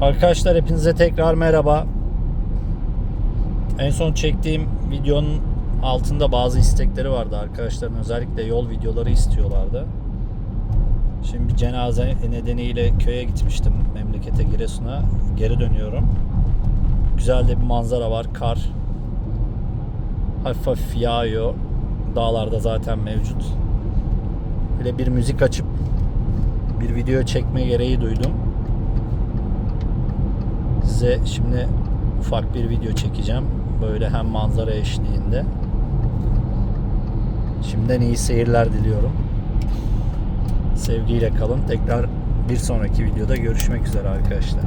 Arkadaşlar hepinize tekrar merhaba. En son çektiğim videonun altında bazı istekleri vardı arkadaşların. Özellikle yol videoları istiyorlardı. Şimdi bir cenaze nedeniyle köye gitmiştim memlekete Giresun'a. Geri dönüyorum. Güzel de bir manzara var. Kar. Hafif hafif yağıyor. Dağlarda zaten mevcut. Böyle bir müzik açıp bir video çekme gereği duydum. Size şimdi ufak bir video çekeceğim. Böyle hem manzara eşliğinde. Şimdiden iyi seyirler diliyorum. Sevgiyle kalın. Tekrar bir sonraki videoda görüşmek üzere arkadaşlar.